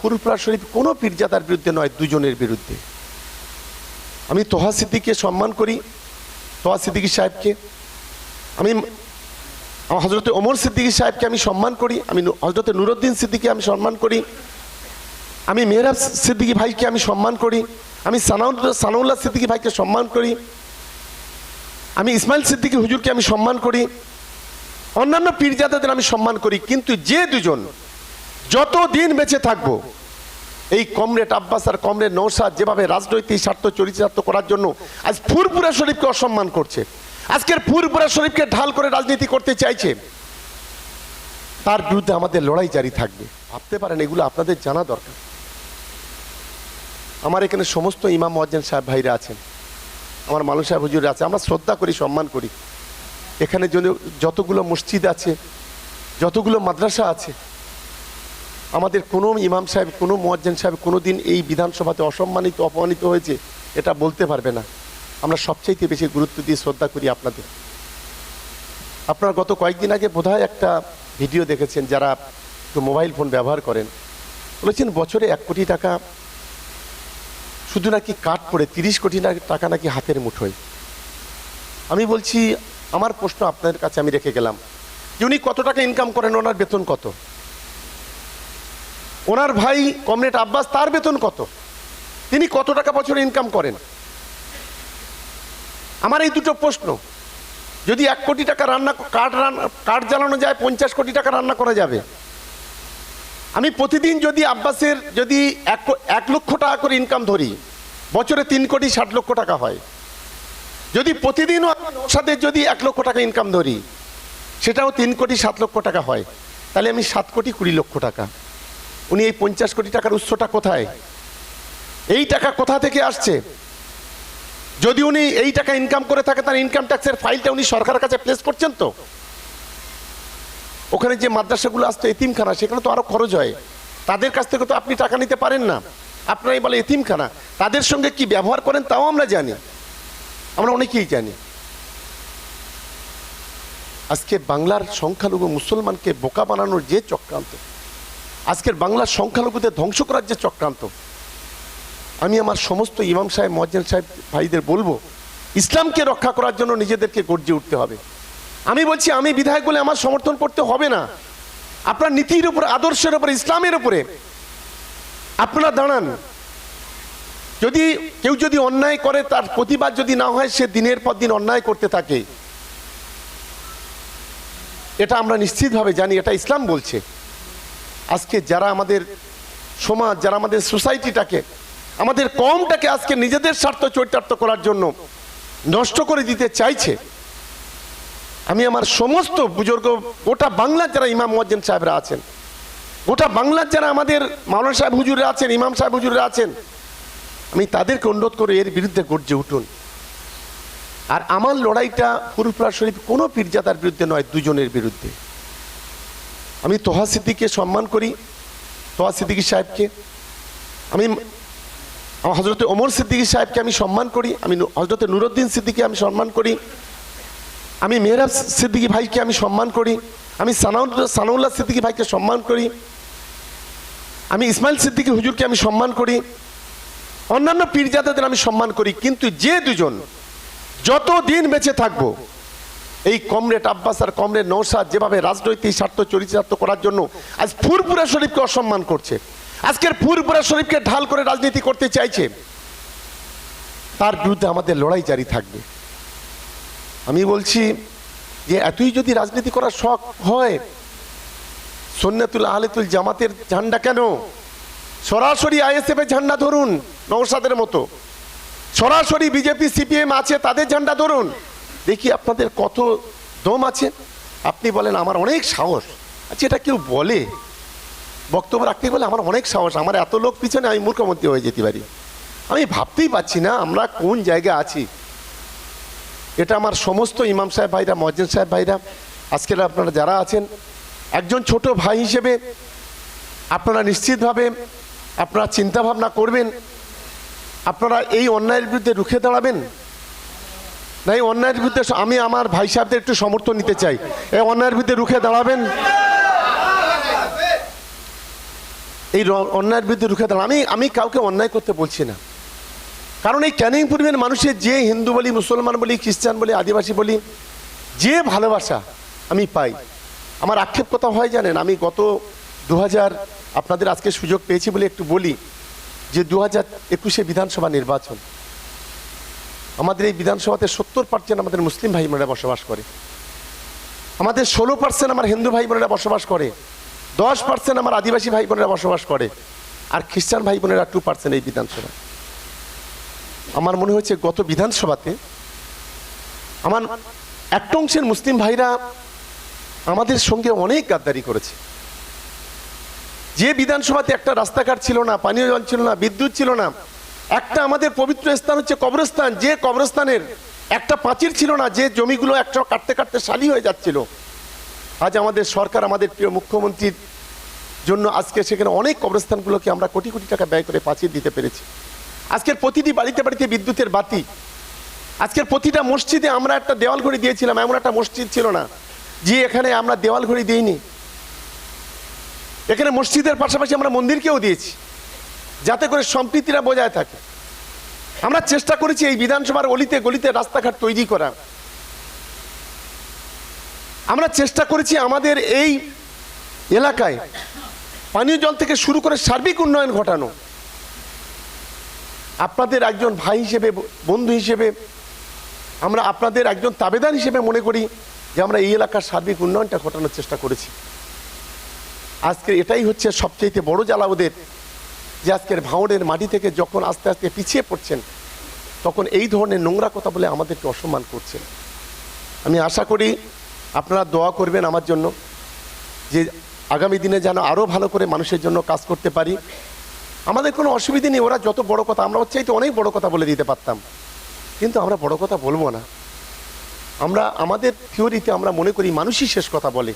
ফুরফুরা শরীফ কোনো পীরজাদার বিরুদ্ধে নয়, দুজনের বিরুদ্ধে। আমি তোহা সিদ্দিককে সম্মান করি, তোহা সিদ্দিকী সাহেবকে। আমি হজরত ওমর সিদ্দিকী সাহেবকে আমি সম্মান করি, আমি হজরত নুরুদ্দিন সিদ্দিকী আমি সম্মান করি, আমি মেহরাব সিদ্দিকী ভাইকে আমি সম্মান করি, আমি সানাউল্লাহ সানাউল্লাহ সিদ্দিকী ভাইকে সম্মান করি, আমি ইসমাইল সিদ্দিকী হুজুরকে আমি সম্মান করি, অন্যান্য পীরজাদাদের আমি সম্মান করি, কিন্তু যে দুজন যত দিন বেঁচে থাকব, এই কমরেড আব্বাস আর কমরেড নৌসাদ যেভাবে রাজনৈতিক স্বার্থ চরিতার্থ করার জন্য আজ ফুরপুরা শরীফকে অসম্মান করছে, আজকের ফুরপুরা শরীফকে ঢাল করে রাজনীতি করতে চাইছে, তার বিরুদ্ধে আমাদের লড়াই জারি থাকবে। ভাবতে পারেন, এগুলো আপনাদের জানা দরকার। আমার এখানে সমস্ত ইমাম মজ্জেন সাহেব ভাইরা আছেন, আমার মানুষ সাহেব হুজুর আছে, আমরা শ্রদ্ধা করি, সম্মান করি। এখানে যতগুলো মসজিদ আছে, যতগুলো মাদ্রাসা আছে আমাদের কোনো ইমাম সাহেব, কোনো মোয়াজ্জেন সাহেব কোনো দিন এই বিধানসভাতে অসম্মানিত, অপমানিত হয়েছে এটা বলতে পারবে না। আমরা সবচাইতে বেশি গুরুত্ব দিয়ে শ্রদ্ধা করি আপনাদের। আপনারা গত কয়েকদিন আগে বোধহয় একটা ভিডিও দেখেছেন যারা মোবাইল ফোন ব্যবহার করেন। বলেছেন বছরে এক কোটি টাকা শুধু নাকি কাট পড়ে, তিরিশ কোটি টাকা নাকি হাতের মুঠোয়। আমি বলছি, আমার প্রশ্ন আপনাদের কাছে আমি রেখে গেলাম যে উনি কত টাকা ইনকাম করেন, ওনার বেতন কত? ওনার ভাই কমরেড আব্বাস, তার বেতন কত? তিনি কত টাকা বছরে ইনকাম করেন? আমার এই দুটো প্রশ্ন। যদি এক কোটি টাকা রান্না, কাঠ রান্না কাঠ জ্বালানো যায়, পঞ্চাশ কোটি টাকা রান্না করা যাবে। আমি প্রতিদিন যদি আব্বাসের যদি এক এক লক্ষ টাকা করে ইনকাম ধরি, বছরে তিন কোটি ষাট লক্ষ টাকা হয়। যদি প্রতিদিনও সাথে যদি এক লক্ষ টাকা ইনকাম ধরি, সেটাও তিন কোটি সাত লক্ষ টাকা হয়। তাহলে আমি সাত কোটি কুড়ি লক্ষ টাকা। উনি এই পঞ্চাশ কোটি টাকার উৎসটা কোথায়? এই টাকা কোথা থেকে আসছে? যদি উনি এই টাকা ইনকাম করে থাকে, তার ইনকাম ট্যাক্সের ফাইলটা উনি সরকারের কাছে প্লেস করছেন তো? ওখানে যে মাদ্রাসাগুলো আসতো, এতিমখানা, সেখানে তো আরও খরচ হয়। তাদের কাছ থেকে তো আপনি টাকা নিতে পারেন না। আপনারাই বলে এতিমখানা। তাদের সঙ্গে কি ব্যবহার করেন, তাও আমরা জানি। আমরা অনেকেই জানি। আজকে বাংলার সংখ্যালঘু মুসলমানকে বোকা বানানোর যে চক্রান্ত আজকের বাংলার সংখ্যালঘুদের ধ্বংস করার যে চক্রান্ত, আমি আমার সমস্ত ইমাম সাহেব মজ্জেন সাহেব ভাইদের বলব, ইসলামকে রক্ষা করার জন্য নিজেদেরকে গর্জে উঠতে হবে। আমি বলছি, আমি বিধায়ক বলে আমার সমর্থন করতে হবে না। আপনার নীতির উপর, আদর্শের উপরে, ইসলামের উপরে। আপনারা দাঁড়ান। যদি কেউ যদি অন্যায় করে, তার প্রতিবাদ যদি না হয়, সে দিনের পর দিন অন্যায় করতে থাকে। এটা আমরা নিশ্চিতভাবে জানি, এটা ইসলাম বলছে। আজকে যারা আমাদের সমাজ, যারা আমাদের সোসাইটিটাকে, আমাদের কমটাকে আজকে নিজেদের স্বার্থ চরিতার্থ করার জন্য নষ্ট করে দিতে চাইছে, আমি আমার সমস্ত বুজুর্গ, গোটা বাংলার যারা ইমাম মজ্জেন সাহেবরা আছেন, গোটা বাংলার যারা আমাদের মাওলানা সাহেব হুজুররা আছেন, ইমাম সাহেব হুজুররা আছেন, আমি তাদেরকে অনুরোধ করে এর বিরুদ্ধে গর্জে উঠুন। আর আমার লড়াইটা ফুরফুরা শরীফ কোনো পীরজাদার বিরুদ্ধে নয়, দুজনের বিরুদ্ধে। আমি তোহা সিদ্দিককে সম্মান করি, তোহা সিদ্দিকী সাহেবকে। আমি হজরতে ওমর সিদ্দিকী সাহেবকে আমি সম্মান করি, আমি হজরত নুরুদ্দিন সিদ্দিকী আমি সম্মান করি, আমি মেহরাব সিদ্দিকী ভাইকে আমি সম্মান করি, আমি সানাউল্লাহ সানাউল্লাহ সিদ্দিকী ভাইকে সম্মান করি, আমি ইসমাইল সিদ্দিকী হুজুরকে আমি সম্মান করি, অন্যান্য পীরজাদাদের আমি সম্মান করি, কিন্তু যে দুজন যত দিন বেঁচে থাকব এই কমরেড আব্বাস আর কমরেড নৌসাদ যেভাবে রাজনৈতিক স্বার্থ, চরিতার্থ করার জন্য আজ ফুরপুরা শরীফকে অসম্মান করছে। আজকের ফুরপুরা শরীফকে ঢাল করে রাজনীতি করতে চাইছে। তার বিরুদ্ধে আমাদের লড়াই জারি থাকবে। আমি বলছি যে এতই যদি রাজনীতি করার শখ হয় সন্ন্যাতুল আহলেতুল জামাতের ঝান্ডা কেন? সরাসরি আইএসএফ এর ঝান্ডা ধরুন নৌসাদের মতো। সরাসরি বিজেপি, সিপিএম আছে, তাদের ঝান্ডা ধরুন। দেখি আপনাদের কত দম আছে। আপনি বলেন, আমার অনেক সাহস। আচ্ছা এটা কেউ বলে? বক্তব্য রাখতে বলে আমার অনেক সাহস। আমার এত লোক পিছনে, আমি মূর্খমন্ত্রী হয়ে যেতে পারি। আমি ভাবতেই পাচ্ছি না আমরা কোন জায়গায় আছি। এটা আমার সমস্ত ইমাম সাহেব ভাইরা মজ্জেন সাহেব ভাইরা, আজকের আপনারা যারা আছেন, একজন ছোট ভাই হিসেবে আপনারা নিশ্চিতভাবে আপনারা চিন্তাভাবনা করবেন। আপনারা এই অন্যায়ের বিরুদ্ধে রুখে দাঁড়াবেন। না, এই অন্যায়ের বিরুদ্ধে আমি আমার ভাই সাহেবদের একটু সমর্থন নিতে চাই। এই অন্যায়ের বিরুদ্ধে রুখে দাঁড়াবেন? এই অন্যায়ের বিরুদ্ধে রুখে দাঁড়ান। আমি আমি কাউকে অন্যায় করতে বলছি না। কারণ এই ক্যানিং পূর্বের মানুষের যে হিন্দু বলি, মুসলমান বলি, খ্রিস্টান বলি, আদিবাসী বলি, যে ভালোবাসা আমি পাই। আমার আক্ষেপ কথা হয়, জানেন, আমি গত দু হাজার আপনাদের আজকে সুযোগ পেয়েছি বলে একটু বলি যে দু হাজার একুশে বিধানসভা নির্বাচন আমাদের এই বিধানসভাতে সত্তর পার্সেন্ট আমাদের মুসলিম ভাই বোনেরা বসবাস করে। আমাদের ষোলো পার্সেন্ট আমার হিন্দু ভাই বোনেরা বসবাস করে। দশ পার্সেন্ট আমার আদিবাসী ভাই বোনেরা বসবাস করে। আর খ্রিস্টান ভাই বোনেরা টু পার্সেন্ট এই বিধানসভা আমার মনে হয়েছে গত বিধানসভাতে আমার একটা অংশের মুসলিম ভাইরা আমাদের সঙ্গে অনেক গাদ্দারি করেছে। যে বিধানসভাতে একটা রাস্তাঘাট ছিল না, পানীয় জল ছিল না, বিদ্যুৎ ছিল না একটা আমাদের পবিত্র স্থান হচ্ছে কবরস্থান। যে কবরস্থানের একটা পাঁচির ছিল না, যে জমিগুলো একটা কাটতে কাটতে শালি হয়ে যাচ্ছিল। আজ আমাদের সরকার, আমাদের প্রিয় মুখ্যমন্ত্রীর জন্য আজকে সেখানে অনেক কবরস্থানগুলোকে আমরা কোটি কোটি টাকা ব্যয় করে পাঁচির দিতে পেরেছি। আজকের প্রতিটি বাড়িতে বাড়িতে বিদ্যুতের বাতি। আজকের প্রতিটা মসজিদে আমরা একটা দেওয়াল ঘড়ি দিয়েছিলাম, এমন একটা মসজিদ ছিল না, যে এখানে আমরা দেওয়াল ঘড়ি দিইনি। এখানে মসজিদের পাশাপাশি আমরা মন্দিরকেও দিয়েছি। যাতে করে সম্প্রীতিরা বজায় থাকে। আমরা চেষ্টা করেছি এই বিধানসভার অলিতে গলিতে রাস্তাঘাট তৈরি করা। আমরা চেষ্টা করেছি আমাদের এই এলাকায় পানীয় জল থেকে শুরু করে সার্বিক উন্নয়ন ঘটানো। আপনাদের একজন ভাই হিসেবে, বন্ধু হিসেবে, আমরা আপনাদের একজন তাবেদার হিসেবে মনে করি যে আমরা এই এলাকার সার্বিক উন্নয়নটা ঘটানোর চেষ্টা করেছি। আজকে এটাই হচ্ছে সবচেয়ে বড় জ্বালা ওদের। যে আজকের ভাঙড়ের মাটি থেকে যখন আস্তে আস্তে পিছিয়ে পড়ছেন, তখন এই ধরনের নোংরা কথা বলে আমাদেরকে অসম্মান করছেন। আমি আশা করি আপনারা দোয়া করবেন আমার জন্য যে আগামী দিনে যেন আরও ভালো করে মানুষের জন্য কাজ করতে পারি। আমাদের কোনো অসুবিধে নেই, ওরা যত বড় কথা আমরা হচ্ছে অনেক বড় কথা বলে দিতে পারতাম। কিন্তু আমরা বড় কথা বলব না। আমরা, আমাদের থিওরিতে আমরা মনে করি মানুষই শেষ কথা বলে।